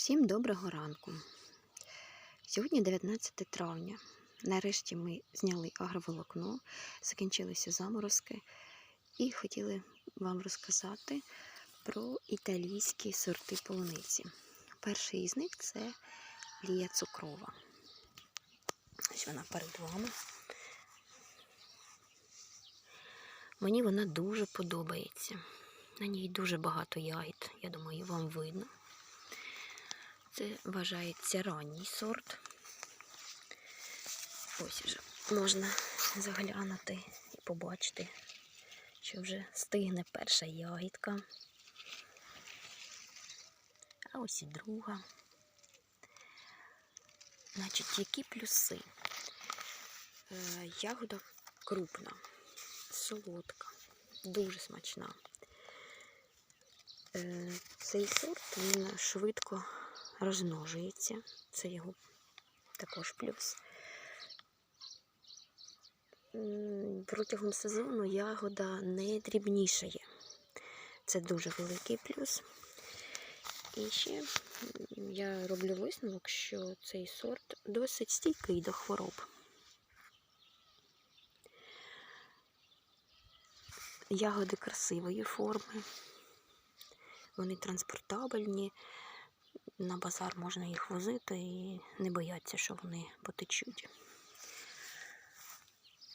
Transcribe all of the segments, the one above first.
Всім доброго ранку. Сьогодні 19 травня. Нарешті ми зняли агроволокно, закінчилися заморозки і хотіли вам розказати про італійські сорти полуниці. Перший із них це лія цукрова. Ось вона перед вами. Мені вона дуже подобається. На ній дуже багато ягід, я думаю, вам видно. Це вважається ранній сорт. Ось вже можна заглянути і побачити, що вже стигне перша ягідка. А ось і друга. Значить, які плюси? Е, ягода крупна, солодка, дуже смачна. Е, Цей сорт він швидко розмножується. Це його також плюс. Протягом сезону ягода не дрібнішає. Це дуже великий плюс. І ще я роблю висновок, що цей сорт досить стійкий до хвороб. Ягоди красивої форми, вони транспортабельні, на базар можна їх возити і не бояться, що вони потечуть.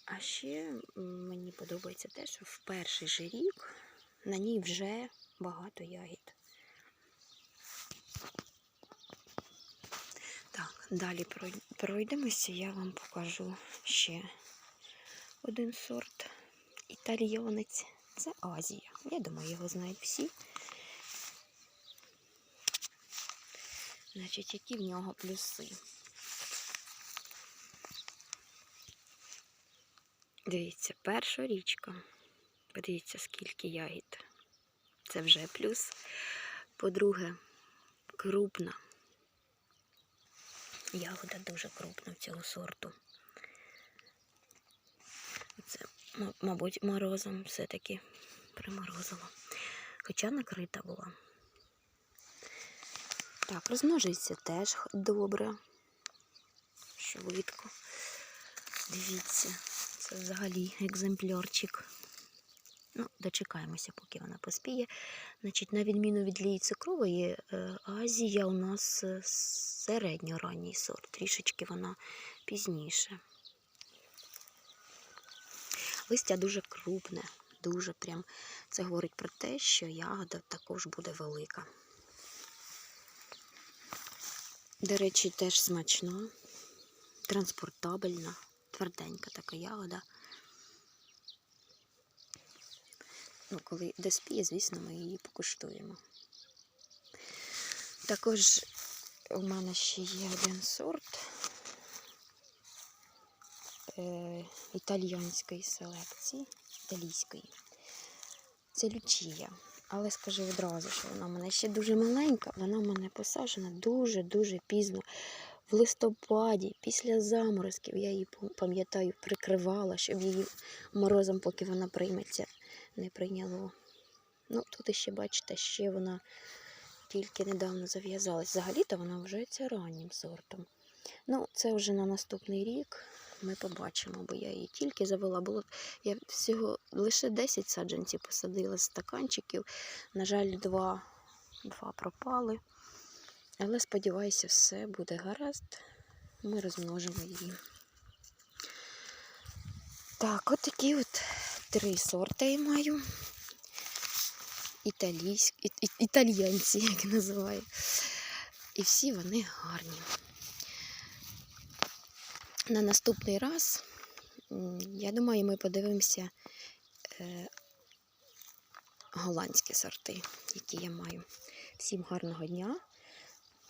А ще мені подобається те, що в перший же рік на ній вже багато ягід. Так, далі прой- пройдемося, я вам покажу ще один сорт. Італійонець. Це Азія. Я думаю, його знають всі. Значить, які в нього плюси? Дивіться, перша річка. Подивіться, скільки ягід. Це вже плюс. По-друге, крупна. Ягода дуже крупна в цього сорту. Це, мабуть, морозом все-таки приморозило. Хоча накрита була. Так, розмножується теж добре. Швидко. Дивіться, це взагалі екземплярчик. Ну, дочекаємося, поки вона поспіє. Значить, на відміну від лії цукрової, е, Азія у нас е, середньоранній сорт. Трішечки вона пізніше. Листя дуже крупне, дуже прям. Це говорить про те, що ягода також буде велика. До речі, теж смачна, транспортабельна, тверденька така ягода. Ну, коли доспіє, звісно, ми її покуштуємо. Також у мене ще є один сорт е, італійської селекції, італійської. Це лючія. Але скажу одразу, що вона в мене ще дуже маленька, вона в мене посаджена дуже-дуже пізно. В листопаді, після заморозків, я її пам'ятаю, прикривала, щоб її морозом, поки вона прийметься, не прийняло. Ну, тут ще, бачите, ще вона тільки недавно зав'язалась. Взагалі-то вона вважається раннім сортом. Ну, це вже на наступний рік. Ми побачимо, бо я її тільки завела. Було я всього лише 10 саджанців посадила з стаканчиків. На жаль, два, два пропали. Але сподіваюся, все буде гаразд. Ми розмножимо її. Так, от такі от три сорти я маю. Італійські, і- і- італійці, як називаю. І всі вони гарні. На наступний раз, я думаю, ми подивимося е, голландські сорти, які я маю. Всім гарного дня.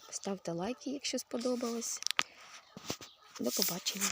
Ставте лайки, якщо сподобалось. До побачення.